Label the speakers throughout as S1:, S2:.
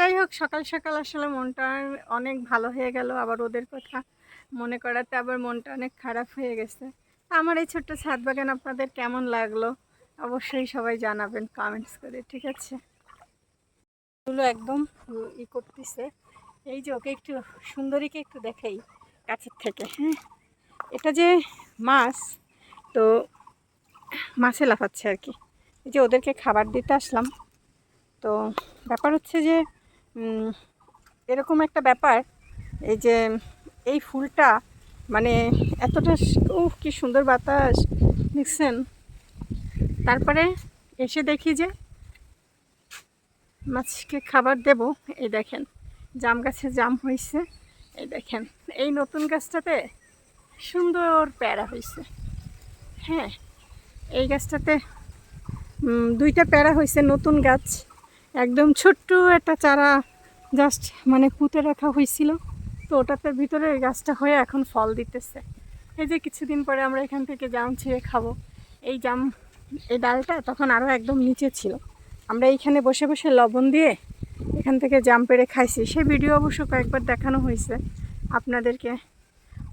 S1: যাই হোক, সকাল সকাল আসলে মনটা অনেক ভালো হয়ে গেল। আবার ওদের কথা মনে করাতে আবার মনটা অনেক খারাপ হয়ে গেছে। আমার এই ছোট্ট ছাদ বাগান আপনাদের কেমন লাগল? অবশ্যই সবাই জানাবেন কমেন্টস করে, ঠিক আছে? এগুলো একদম ই করতেছে। এই যে ওকে একটু, সুন্দরীকে একটু দেখাই কাছের থেকে হ্যাঁ? এটা যে মাছ, তো মাছে লাফাচ্ছে আর কি। এই যে ওদেরকে খাবার দিতে আসলাম। তো ব্যাপার হচ্ছে যে এরকম একটা ব্যাপার, এই যে এই ফুলটা মানে এতটা ও কি সুন্দর বাতাস নিচ্ছেন তারপরে এসে দেখি যে মাছকে খাবার দেব, এই দেখেন, জাম গাছে জাম হয়েছে, এই দেখেন, এই নতুন গাছটাতে সুন্দর প্যারা হয়েছে। হ্যাঁ এই গাছটাতে দুইটা প্যারা হয়েছে নতুন গাছ। একদম ছোট্ট একটা চারা জাস্ট মানে পুঁতে রাখা হয়েছিল। তো ওটাতে ভিতরে গাছটা হয়ে এখন ফল দিতেছে। এই যে কিছুদিন পরে আমরা এখান থেকে জাম ছিঁড়ে খাব। এই জাম, এই ডালটা তখন আরও একদম নিচে ছিল। আমরা এইখানে বসে বসে লবণ দিয়ে এখান থেকে জাম পেড়ে খাইছি। সেই ভিডিও অবশ্য কয়েকবার দেখানো হয়েছে আপনাদেরকে।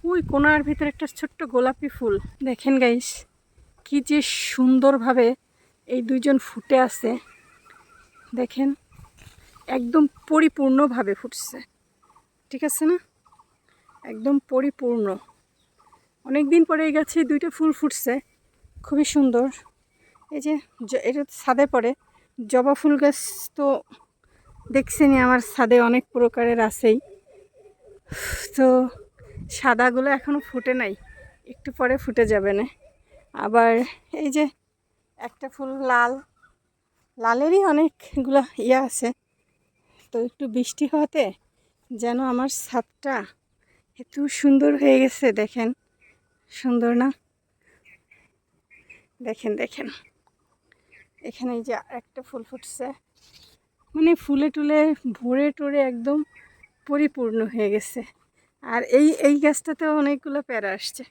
S1: ওই কোনার ভিতরে একটা ছোট্ট গোলাপি ফুল। দেখেন গাইস কি যে সুন্দরভাবে এই দুইজন ফুটে আছে। দেখেন, একদম পরিপূর্ণভাবে ফুটছে। ঠিক আছে না? একদম পরিপূর্ণ। অনেক দিন পরে গাছে দুইটা ফুল ফুটছে। খুবই সুন্দর। এই যে এটা ছাদে পড়ে। জবা ফুল গাছ তো দেখছেনই, আমার ছাদে অনেক প্রকারের আছেই। তো সাদাগুলো এখনও ফুটে নাই। একটু পরে ফুটে যাবে না। আবার এই যে একটা ফুল লাল। লালেরই অনেকগুলো ইয়ে আছে। তো একটু বৃষ্টি হওয়াতে যেন আমার ছাদটা এত সুন্দর হয়ে গেছে, দেখেন। সুন্দর না? দেখেন দেখেন। এখানে যে একটা ফুল ফুটছে। মানে ফুলে টুলে, ভরে টরে একদম পরিপূর্ণ হয়ে গেছে। আর এই এই গাছটাতে অনেকগুলো প্যারা আসছে।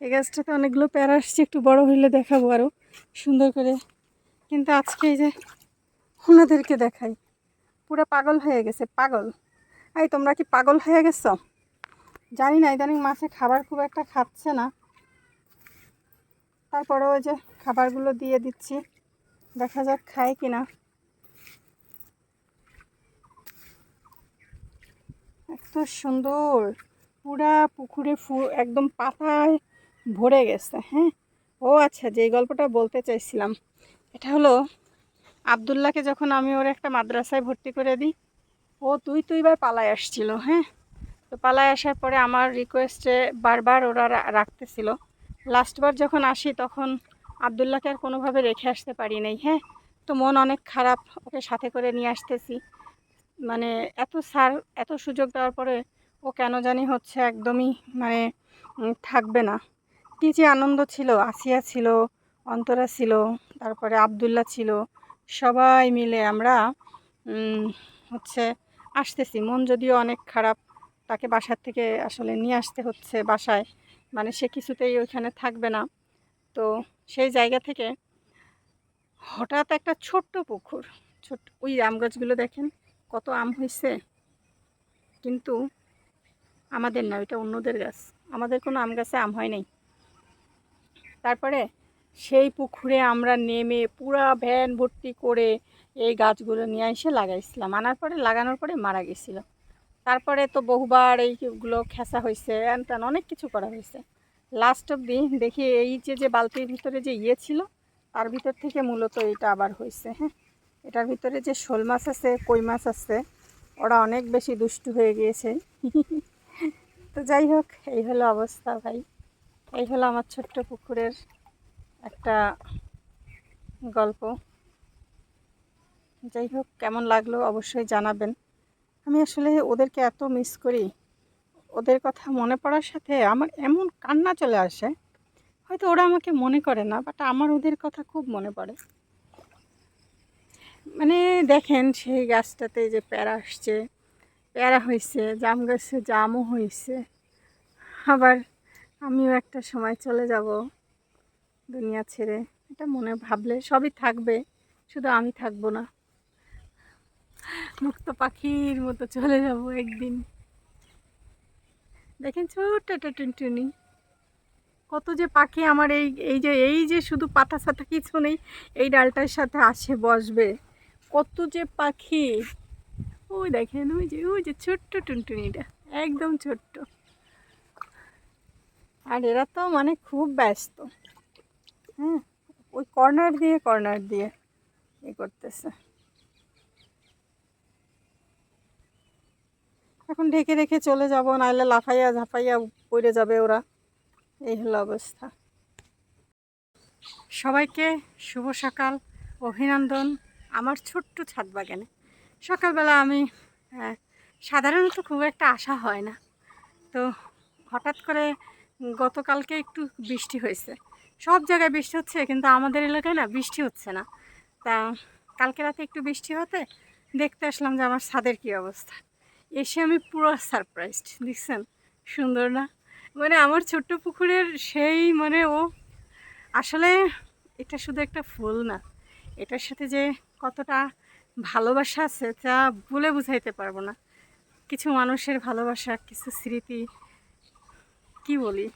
S1: এই গাছটাতে অনেকগুলো প্যারা আসছে, একটু বড় হইলে দেখাবো আরও সুন্দর করে কিন্তু আজকে এই যে ওনাদেরকে দেখাই। পুরো পাগল হয়ে গেছে, পাগল। এই, তোমরা কি পাগল হয়ে গেছো? জানি না, ইদানিং মাছে খাবার খুব একটা খাচ্ছে না। তারপরে ওই যে খাবারগুলো দিয়ে দিচ্ছি, দেখা যাক খায় কি না এত সুন্দর, পুরা পুকুরে ফু, একদম পাতায় ভরে গেছে হ্যাঁ? ও আচ্ছা যে গল্পটা বলতে চাইছিলাম। এটা হলো আবদুল্লাহকে যখন আমি ওর একটা মাদ্রাসায় ভর্তি করে দিই, ও তুই তুইবার পালায় আসছিল হ্যাঁ? তো পালায় আসার পরে আমার রিকোয়েস্টে বারবার ওরা রাখতেছিল। লাস্টবার যখন আসি তখন আবদুল্লাহকে আর কোনোভাবে রেখে আসতে পারি নাই হ্যাঁ? তো মন অনেক খারাপ, ওকে সাথে করে নিয়ে আসতেছি। মানে এত সার, এত সুযোগ দেওয়ার পরে ও কেন জানি হচ্ছে একদমই মানে থাকবে না। কী যে আনন্দ ছিল, আসিয়া ছিল অন্তরা ছিল, তারপরে আবদুল্লাহ ছিল, সবাই মিলে আমরা হচ্ছে আসতেছি। মন যদিও অনেক খারাপ, তাকে বাসার থেকে আসলে নিয়ে আসতে হচ্ছে বাসায়। মানে সে কিছুতেই ওইখানে থাকবে না। তো সেই জায়গা থেকে হঠাৎ একটা ছোট্ট পুকুর ছোট্ট ওই আম গাছগুলো দেখেন, কত আম হয়েছে কিন্তু আমাদের না, ওইটা অন্যদের গাছ। আমাদের কোনো আম গাছে আম হয় নাই। তারপরে সেই পুকুরে আমরা নেমে পুরা ভ্যান ভর্তি করে এই গাছগুলো নিয়ে এসে লাগাইছিলাম। আনার পরে, লাগানোর পরে মারা গেছিল। তারপরে তো বহুবার এইগুলো খেসা হয়েছে তেন অনেক কিছু করা হয়েছে লাস্ট অবধি দেখি এই যে যে বালতির ভিতরে যে ইয়ে ছিল, তার ভিতর থেকে মূলত এটা আবার হয়েছে হ্যাঁ? এটার ভিতরে যে শোল মাছ আছে, কই মাছ আছে, ওরা অনেক বেশি দুষ্টু হয়ে গিয়েছে। তো যাই হোক, এই হলো অবস্থা ভাই। এই হলো আমার ছোট্ট পুকুরের একটা গল্প। যাই হোক, কেমন লাগল অবশ্যই জানাবেন। আমি আসলে ওদেরকে এত মিস করি। ওদের কথা মনে পড়ার সাথে আমার এমন কান্না চলে আসে। হয়তো ওরা আমাকে মনে করে না বাট আমার ওদের কথা খুব মনে পড়ে। মানে দেখেন সেই গাছটাতে যে প্যারা আসছে, প্যারা হয়েছে জাম গাছে জামও হয়েছে আবার আমিও একটা সময় চলে যাব। দুনিয়া ছেড়ে। এটা মনে ভাবলে সবই থাকবে, শুধু আমি থাকব না। মুক্ত পাখির মতো চলে যাব একদিন। দেখেন ছোট্ট একটা টুনটুনি। কত যে পাখি আমার এই এই যে এই যে শুধু পাতা সাতা কিছু নেই, এই ডালটার সাথে আসে, বসবে। কত যে পাখি। ওই দেখেন, ওই যে ওই যে ছোট্ট টুনটুনিটা, একদম ছোট্ট। আর এরা তো মানে খুব ব্যস্ত। হ্যাঁ ওই কর্নার দিয়ে কর্নার দিয়ে এ করতেছে। এখন ঢেকে রেখে চলে যাব, নাহলে লাফাইয়া ঝাঁপাইয়া পড়ে যাবে ওরা। এই হলো অবস্থা। সবাইকে শুভ সকাল, অভিনন্দন আমার ছোট্ট ছাদ বাগানে। সকালবেলা আমি সাধারণত খুব একটা আশা হয় না। তো হঠাৎ করে গতকালকে একটু বৃষ্টি হয়েছে। সব জায়গায় বৃষ্টি হচ্ছে, কিন্তু আমাদের এলাকায় না বৃষ্টি হচ্ছে না। তা কালকে রাতে একটু বৃষ্টি হতে দেখতে আসলাম যে আমার ছাদের কী অবস্থা। এসে আমি পুরো সারপ্রাইজড দেখছেন? সুন্দর না? মানে আমার ছোট্ট পুকুরের সেই মানে ও, আসলে এটা শুধু একটা ফুল না। এটার সাথে যে কতটা ভালোবাসা আছে তা বলে বুঝাইতে পারব না। কিছু মানুষের ভালোবাসা, কিছু স্মৃতি, কি বলি?